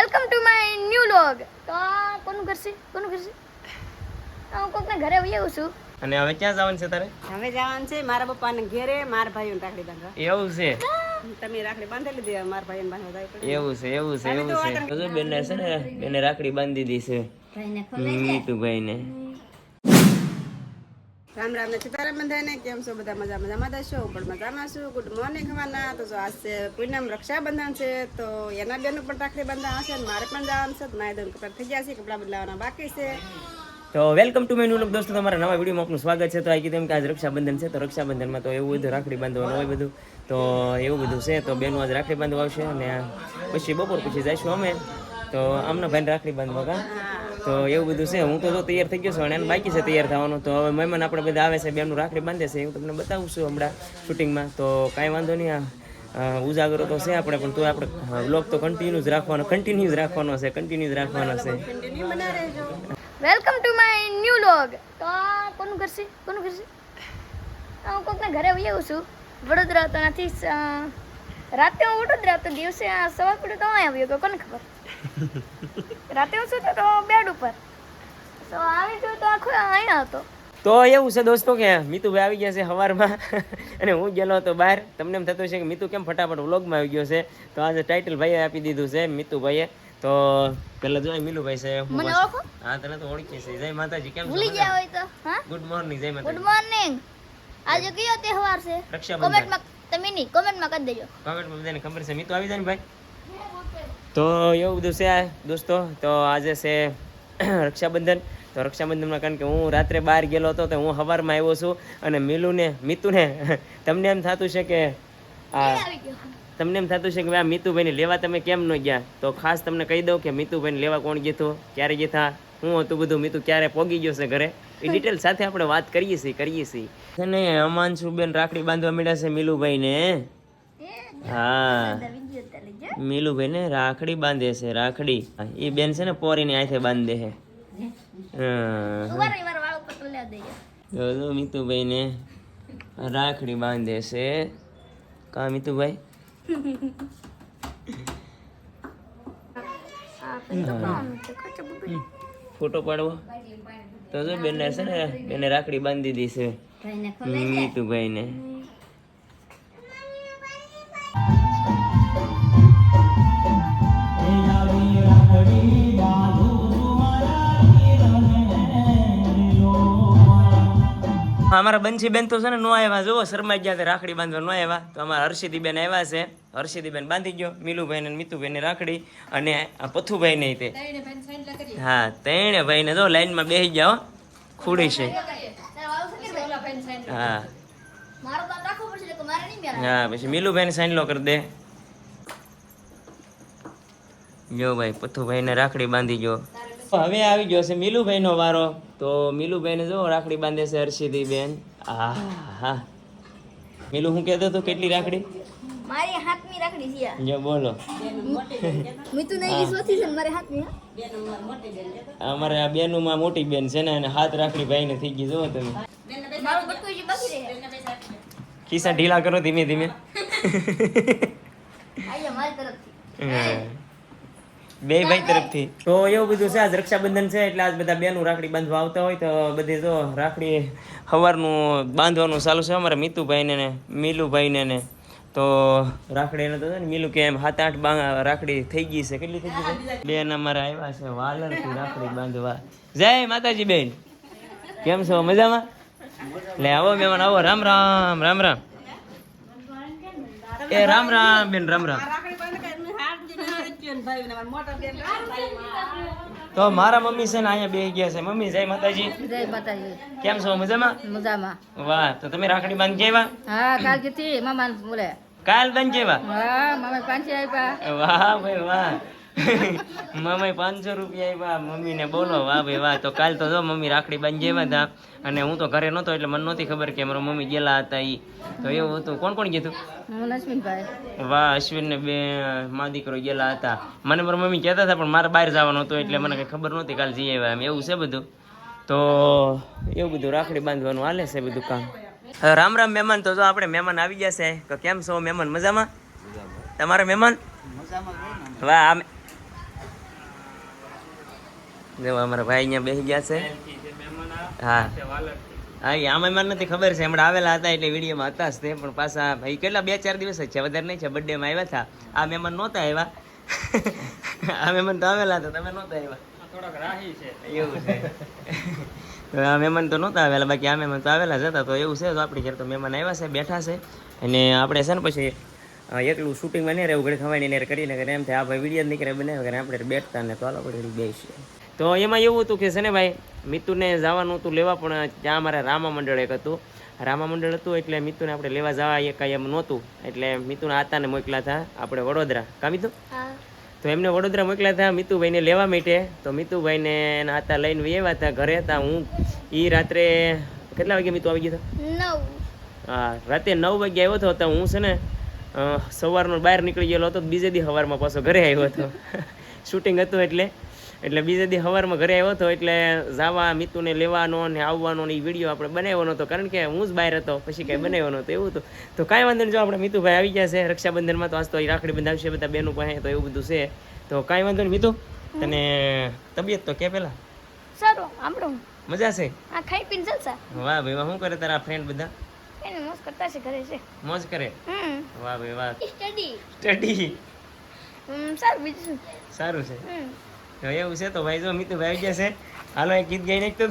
Welcome to my new vlog. તો આ કોનું કરશે કોનું કરશે આ હું કોકના ઘરે આવી આવું છું. અને હવે ક્યાં જવાનું છે તારે? હવે જવાનું છે મારા પપ્પાને ઘેરે મારા ભાઈઓને રાખડી બાંધવા. એવું છે? તમે રાખડી બાંધી લીધી મારા ભાઈઓને બાંધવા જાય એવું છે એવું છે એવું છે. બેને બેન છે ને બેને રાખડી બાંધી દીધી છે. મીતુભાઈ ને રામ રામ ને સીતારામ બંધાઈને કેમ છો બધા? મજા મજામાં દશો હું પણ મજામાં છું. ગુડ મોર્નિંગ હવાના. તો જો આજ છે પૂનમ રક્ષાબંધન છે તો એના બેનું પણ રાખડી હશે અને મારે પણ જવાનું છે. મારે ધોઈને કપડાં થઈ ગયા છે કપડાં બદલાવાના બાકી છે. તો વેલકમ ટુ મેનુ લોક દોસ્તો તમારા નવા વિડીયોમાં આપનું સ્વાગત છે. તો આ કીધું કે આજ રક્ષાબંધન છે તો રક્ષાબંધનમાં તો એવું બધું રાખડી બાંધવાનું હોય બધું. તો એવું બધું છે તો બેનું આજ રાખડી બાંધવા આવશે અને પછી બપોર પછી જઈશું અમે. તો આમનો બેન રાખડી બાંધવા કા? તો એવું બધું છે. હું તો તૈયાર થઈ ગયો છું અને બાકી છે તૈયાર થવાનું. તો હવે મહેમાન આપણે બધા આવે છે બેનું રાખડી બાંધે છે. હું તમને બતાવું છું હમણાં શૂટિંગમાં. તો કાંઈ વાંધો નહીં ઉજાગરો તો છે આપણે, પણ તો આપણે બ્લોગ તો કન્ટિન્યુ જ રાખવાનો કન્ટિન્યુ જ રાખવાનો છે કન્ટિન્યુ જ રાખવાનો છે. Welcome to my new vlog તો કોનું કરશે કોનું કરશે આ હું કોકના ઘરે આવી આવું છું. વડોદરા તો નથી રાતે હું વડોદરા તો દિવસે આ સવાર પડ્યું તો આવ્યો ગયો કોને ખબર? રાતે હું સૂતો તો બેડ ઉપર. તો આવી ગયો તો આખો અહીંયા હતો. તો એવું છે દોસ્તો કે મીતુભાઈ આવી ગયા છે સવારમાં અને હું ગયેલો હતો બહાર. તમને એમ થતું છે કે મીતુ કેમ ફટાફટ વ્લોગમાં આવી ગયો છે? તો આજે ટાઇટલ ભાઈએ આપી દીધું છે મીતુભાઈએ. તો પેલા જોઈ મિલુભાઈ છે મને ઓળખો? હા તને તો ઓળખી છે જય માતાજી કેમ ભૂલી ગયા હોય તો હા? Good morning Jay good morning આજે કયો તહેવાર છે? રક્ષાબંધન. કોમેન્ટમાં તમે નહીં કોમેન્ટમાં કરી દેજો. કોમેન્ટમાં બધાને ખબર છે. મીતુ આવી જાય ને ભાઈ? તો એવું બધું છે દોસ્તો. તો આજે છે રક્ષાબંધન. તો રક્ષાબંધનમાં કારણ કે હું રાત્રે બહાર ગયેલો હતો તો હું સવારમાં આવ્યો છું અને મિલુને મિતુને તમને એમ થતું છે કે આ તમને એમ થતું છે કે આ મીતુભાઈને લેવા તમે કેમ ન ગયા? તો ખાસ તમને કહી દઉં કે મીતુભાઈને લેવા કોણ ગયું હતું? ક્યારે ગીતા હું હતું બધું? મીતુ ક્યારે પોગી ગયો છે ઘરે? એ ડિટેલ સાથે આપણે વાત કરીએ છીએ કરીએ છીએ. અને અમાંશુબેન રાખડી બાંધવા મળ્યા છે મિલુભાઈને. હા. ચાલી ગયો રાખડી બાંધે છે રાખડી. એ બેન છે ને પોરીની આથે બાંધે છે. જો મીતુભાઈને રાખડી બાંધે છે. કા મિતુભાઈ? ફોટો પાડવો. તો જો બેનને છે ને બેને રાખડી બાંધી દીધી છે? મીતુભાઈને. અમારા બંસી બેન તો છે ને નો આવ્યા. જુઓ શરમાઈ ગયા તે રાખડી બાંધવા નો આવ્યા. તો અમારા હર્ષિદી બેન આવ્યા છે. હર્ષિદી બેન બાંધી ગયો મીલુભાઈ ને મિતુભાઈ ને રાખડી અને આ પથુભાઈ ને તે હા તેણે ભાઈ ને જો લાઈનમાં બેસી ગયા ખુડી છે. હા. હા પછી મીલુભાઈ ને સાઈનલો કરી દે. જો ભાઈ પથુભાઈ ને રાખડી બાંધી ગયો. હવે આવી ગયો છે મીલુભાઈ નો વારો. તો મીલુભાઈ ને જો રાખડી બાંધે છે હર્ષિદી બેન આ હા મીલુ હું કહેતો તો કેટલી રાખડી? મારી હાથની રાખડી છે જો બોલો. મિતુ નહીં વિશ્વાસી છે ને મારી હાથની હા? અમારે આ બેનું માં મોટી બેન છે ને અને હાથ રાખડી ભાઈ ને થઈ ગઈ જો તમે. મારું બટકું હજી બાકી રહે. ખિસ્સા ઢીલા કરો ધીમે ધીમે. આયા મારી તરફથી. બે ભાઈ તરફથી. તો એવું બધું છે, આજ રક્ષાબંધન છે, એટલે આજ બધા બેનું રાખડી બાંધવા આવતા હોય, તો બધી જો રાખડી સવારનું બાંધવાનું ચાલુ છે, અમારા મીતુભાઈને ને મીલુભાઈને ને. તો રાખડી એને તો મિલુ કે એમ સાત આઠ રાખડી થઈ ગઈ છે. કેટલી થઈ ગઈ છે? બેન અમારા આવ્યા છે વાલરથી રાખડી બાંધવા. જય માતાજી બેન. કેમ છો? મજામાં? લે, આવો મહેમાન, આવો. રામ રામ રામ રામ. એ રામ રામ, બેન, રામ રામ. તો મારા મમ્મી છે ને અહીંયા બે ગયા છે. મમ્મી જય માતાજી. જય માતાજી. કેમ છો? મજામાં? મજામાં. વાહ તો તમે રાખડી બાંધી આવ્યા હા કાલ જતી મામા બોલે. કાલ બાંધી આવ્યા હા મામા પાંચે આવ્યા વાહ ભાઈ વાહ. મમ્મી પાંચસો રૂપિયા આપ્યા મમ્મીને બોલો વાહ ભાઈ વાહ. તો કાલ તો જો મમ્મી રાખડી બાંધી જેવા હતા. અને હું તો ઘરે નહોતો એટલે મને નહોતી ખબર કે મારા મમ્મી ગયેલા હતા ઈ. તો એવું હતું. કોણ કોણ ગયું વાહ અશ્વિન ને બે મા દીકરો ગયેલા હતા. મને મારા મમ્મી કહેતા હતા પણ મારે બહાર જવાનું હતું એટલે મને કઈ ખબર નહોતી કાલ જઈ આવ્યા એમ. એવું છે બધું? તો એવું બધું રાખડી બાંધવાનું હાલે છે બધું કામ. રામ રામ મહેમાન તો જો આપણે મહેમાન આવી ગયા છે. તો કેમ છો મહેમાન? મજામાં? તમારા મહેમાન? વાહ જો અમારા ભાઈ અહીંયા બેસી ગયા છે. હા. હા એ આમાં મને નથી ખબર છે. હમણાં આવેલા હતા એટલે વિડીયોમાં હતા જ તે પણ પાછા ભાઈ કેટલા બે ચાર દિવસ જ છે. વધારે નહીં છે બર્થડેમાં આવ્યા હતા. આ મહેમાન નહોતા આવ્યા. આ મહેમાન તો આવેલા હતા તમે નહોતા આવ્યા. એવું છે. આ મહેમાન તો નહોતા આવેલા બાકી આ મહેમાન તો આવેલા જ હતા. તો એવું છે તો આપણી ઘેર તો મહેમાન આવ્યા છે બેઠા છે અને આપણે છે ને પછી એકલું શૂટિંગમાં નહીં રહેવું ઘડી ખવાઈને ને કરીને કરે એમ થાય આ ભાઈ વીડિયો નીકળે બને આપણે બેઠતા ને તો આલો આપણે બેસીએ. તો એમાં એવું હતું કે છે ને ભાઈ મિતુને જવાનું હતું લેવા પણ ત્યાં અમારે રામા મંડળ એક હતું. રામા મંડળ હતું એટલે મિતુને આપણે લેવા જવા એ કાંઈ એમ નહોતું. એટલે મિતુના આતાને મોકલા હતા આપણે વડોદરા. કા મિતુ? તો એમને વડોદરા મોકલ્યા હતા મિતુભાઈને લેવા માટે. તો મિતુભાઈને એના હાથા લઈને આવ્યા હતા ઘરે હતા હું. એ રાત્રે કેટલા વાગે મિતુ આવી ગયો હતા? હા રાતે નવ વાગે આવ્યો હતો તો હું છે ને સવારનો બહાર નીકળી ગયેલો હતો બીજે દી સવારમાં પાછો ઘરે આવ્યો હતો. શૂટિંગ હતું એટલે. એટલે બીજે દી સવારમાં ઘરે આવ્યો હતો એટલે જવા મિતુને લેવાનો ને આવવાનો ને એ વીડિયો આપણે બનાવ્યો નહોતો કારણ કે હું જ બહાર હતો પછી કાંઈ બનાવ્યો નહોતો એવું હતું. તો કાંઈ વાંધો નહીં જો આપણે મિતુભાઈ આવી ગયા છે રક્ષાબંધનમાં તો આજ તો રાખડી બંધાવશે બધા બેનું પાસે તો એવું બધું છે. તો કાંઈ વાંધો નહીં મિતુ. તને તબિયત તો કે પેલા? સારું આપણું મજા છે? આ ખાઈ પીને જલસા વાહ ભાઈ વાહ શું કરે તારા ફ્રેન્ડ બધા? એને મોજ કરતા છે ઘરે છે. મોજ કરે? વાહ ભાઈ વાહ. સ્ટડી સ્ટડી હમ સારું બીજું સારું છે. હમ. તો એવું છે તો ભાઈ જો મિતુભાઈ આવી ગયા છે. હાલો એક ગીત ગાઈ નાખતો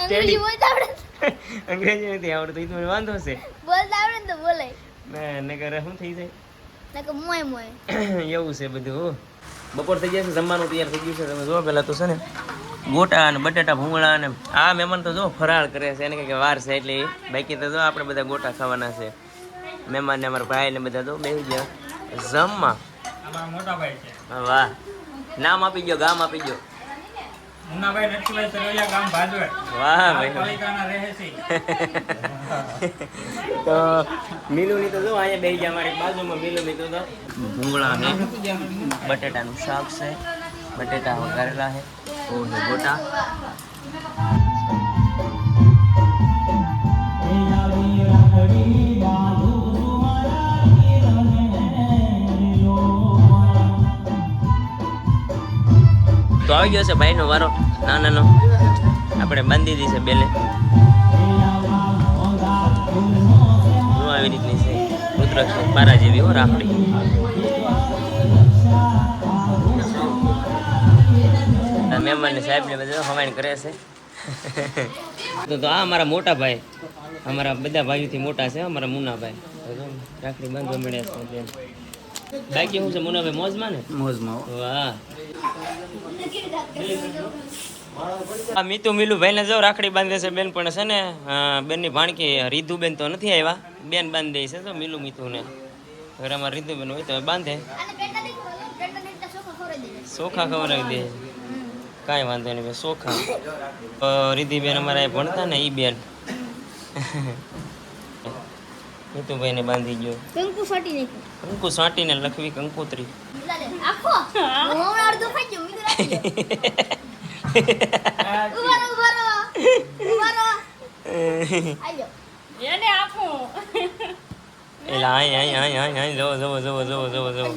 અંગ્રેજી બોલતા આવડે અંગ્રેજી નથી આવડતું એ તો મને વાંધો છે. બોલતા આવડે ને તો બોલાય ને નકર શું થઈ નકર મોય મોય જાય એવું છે બધું બપોર થઈ ગયા છે જમવાનું તૈયાર થઈ ગયું છે તમે જો પેલા તો છે ને ગોટા અને બટાટા ભૂંગળા અને આ મહેમાન તો જો ફરાળ કરે છે એને કંઈક વાર છે એટલે બાકી તો જો આપણે બધા ગોટા ખાવાના છે. મહેમાન ને અમારા ભાઈ ને બધા તો બેસી ગયા. જમવા. હા, વાહ. નામ આપી ગયો ગામ આપી ગયો મુન્નાભાઈ નટકીભાઈ સરવૈયા ગામ ભાજવડ વાહ ભાઈ. પાલિકાના રહે છે તો તો જો અહીંયા બેસી ગયા અમારી બાજુમાં મિલુની તો તો ભૂંગળા છે બટેટાનું શાક છે. બટેટા વઘારેલા છે. ઓહો ગોટા. આવી ગયો છે ભાઈનો વારો. નાનાનો. આપણે બાંધી દીધી છે બેને હું આવી રીતની છે. રુદ્રક્ષ પારા જેવી હો રાખડી. મહેમાન સાહેબ ને બધા હવાઈન કરે છે. તો આ અમારા મોટા ભાઈ. અમારા બધા ભાઈઓથી મોટા છે અમારા મુનાભાઈ. રાખડી બાંધવા મળ્યા છે. બાકી હું છે મુનાભાઈ મોજમાં ને? મોજમાં વાહ. મીતુ મિલુ ભાઈને જો રાખડી બાંધે છે બેન પણ છે ને બેનની ભાણકી રીધુ બેન તો નથી આવ્યા. બેન બાંધી દે છે તો મિલુ મીતુ ને ઘરમાં રીધુ બેન હોય તો બાંધે. સોખા ખવડાવી દે. કાંઈ વાંધો નહીં સોખા. રીધી બેન અમારા ભણતા ને એ બેન. મીતુભાઈને બાંધી ગયો. કંકુ નાખ્યું કંકુ સાંટીને લખવી કંકોત્રી. આખો? હું. અડધું ખાઈ ગયો મીઠું રાખી. ઊભા રહો, ઊભા રહો. ઊભા રહો. એલા આય આય આય આય આય જવો જો જો જો જો જવો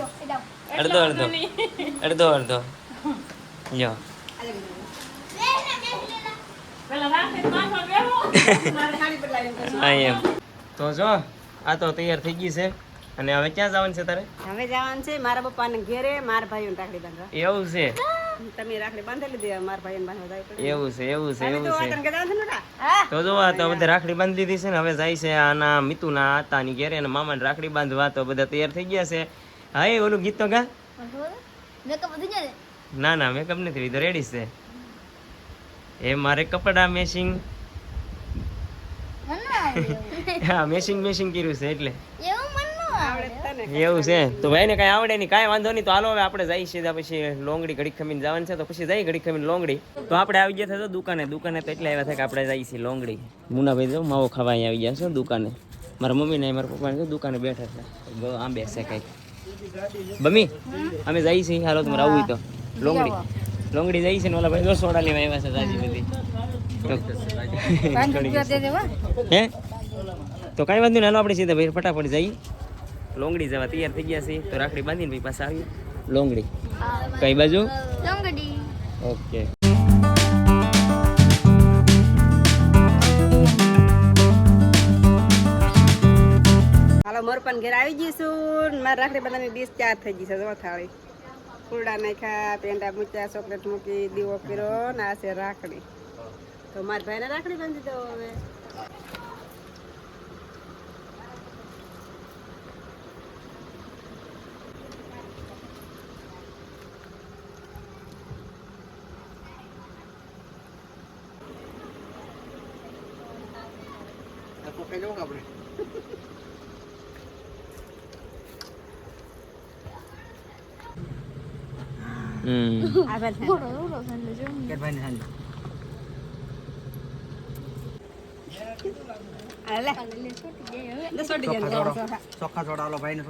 અડધો અડધો. અડધો અડધો. જો. તો જો આ તો તૈયાર થઈ ગઈ છે. અને હવે ક્યાં જવાનું છે તારે? હવે જવાનું છે મારા પપ્પાને ઘેરે મારા ભાઈઓને રાખડી બાંધવા. એવું છે? તમે રાખડી બાંધી લીધી મારા ભાઈઓને બાંધવા જાય પડે. એવું છે એવું છે એવું છે. વાતન કહેતા નથી ને તો જો આ તો બધા રાખડી બાંધી દીધી છે ને હવે જાય છે આના મિતુના આતાની ઘેરે અને મામાને રાખડી બાંધવા તો બધા તૈયાર થઈ ગયા છે. હા એ ઓલું ગીત તો ગા. ને ના ના મેકઅપ નથી લીધો રેડી છે. એ મારે કપડા ના એવું. હા મેચિંગ મેચિંગ કર્યું છે એટલે. એવું? ના એવું છે તો ભાઈને કાંઈ આવડે નહીં કાંઈ વાંધો નહીં. તો હાલો હવે આપણે જઈ સીધા પછી લોંગડી ઘડી ખમીને જવાનું છે. તો પછી જઈ ઘડી ખમીને લોંગડી. તો આપણે આવી ગયા હતા દુકાને. દુકાને તો એટલે આવ્યા થાય કે આપણે જઈએ છીએ લોંગડી. મુનાભાઈ જો માવો ખાવા અહીંયા આવી ગયા છે દુકાને. મારા મમ્મી ને મારા પપ્પા ને દુકાને બેઠા છે. આમ બેસે કંઈક. બમી અમે જઈએ છીએ. હાલો તમારે આવવું તો. લોંગડી. લોંગડી જઈએ છીએ ને ઓલા ભાઈ જો સોડા લેવા આવ્યા છે તાજી બધી. હે? તો કઈ વાંધો નહીં. હાલો આપણે સીધા ભાઈ ફટાફટ જઈએ. લોંગડી જવા તૈયાર થઈ ગયા છે તો રાખડી બાંધીને ભાઈ પાસે આવી લોંગડી? કઈ બાજુ? લોંગડી. ઓકે. હાલો મોર પણ ઘેર આવી જઈશું મારે રાખડી બધાની ડીશ ચાર થઈ ગઈ છે જો થાળી. ફૂલડા નાખ્યા પેંડા મૂક્યા ચોકલેટ મૂકી દીવો પીરો ને આ છે રાખડી. તો મારા ભાઈને રાખડી બાંધી દો હવે. હમ આ બાજુ થોડો થોડો સાંજે જો આ લે લે છોટી જાય હવે દસ વાટી જાય ચોખા ચોખા. છોડો ચોખા છોડો ઓલો ભાઈને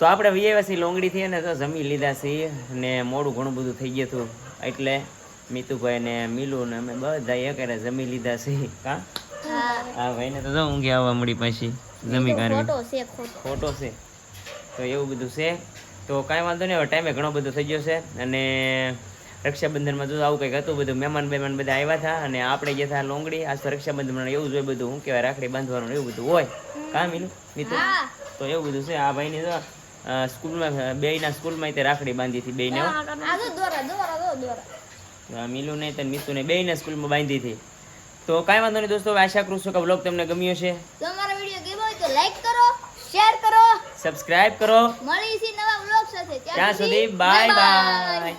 તો આપણે વિયેવાસી લોંગડી થી ને તો જમી લીધા છીએ ને મોડું ઘણું બધું થઈ ગયું હતું. એટલે મીતુભાઈ ને મીલુ ને અમે બધા એકરે જમી લીધા છીએ. કા? હા. ભાઈ ને તો જો ઊંઘી આવવા મળી પાછી. જમી કાઢવી. ખોટો છે તો એવું બધું છે. તો કાંઈ વાંધો નહીં હવે ટાઈમે ઘણો બધો થઈ ગયો છે. અને રક્ષાબંધનમાં જો આવું કંઈક હતું બધું મહેમાન બેમાન બધા આવ્યા હતા અને આપણે જે હતા લોંગડી. આજ તો રક્ષાબંધનમાં એવું જ હોય બધું હું કહેવાય રાખડી બાંધવાનું એવું બધું હોય. કા મીનું મિત્ર તો એવું બધું છે. આ ભાઈની તો સ્કૂલમાં બેયના સ્કૂલમાં તે રાખડી બાંધી હતી બેયને મિલુ ને તને મીલુ ને બેયના સ્કૂલમાં બાંધી હતી. તો કાંઈ વાંધો નહીં દોસ્તો આશા કરું છું કે બ્લોગ તમને ગમ્યો છે તમારો વીડિયો ગમ્યો હોય તો લાઈક કરો શેર કરો. સબસ્ક્રાઇબ કરો. મળી નવા બ્લોગ સાથે. ત્યાં સુધી બાય બાય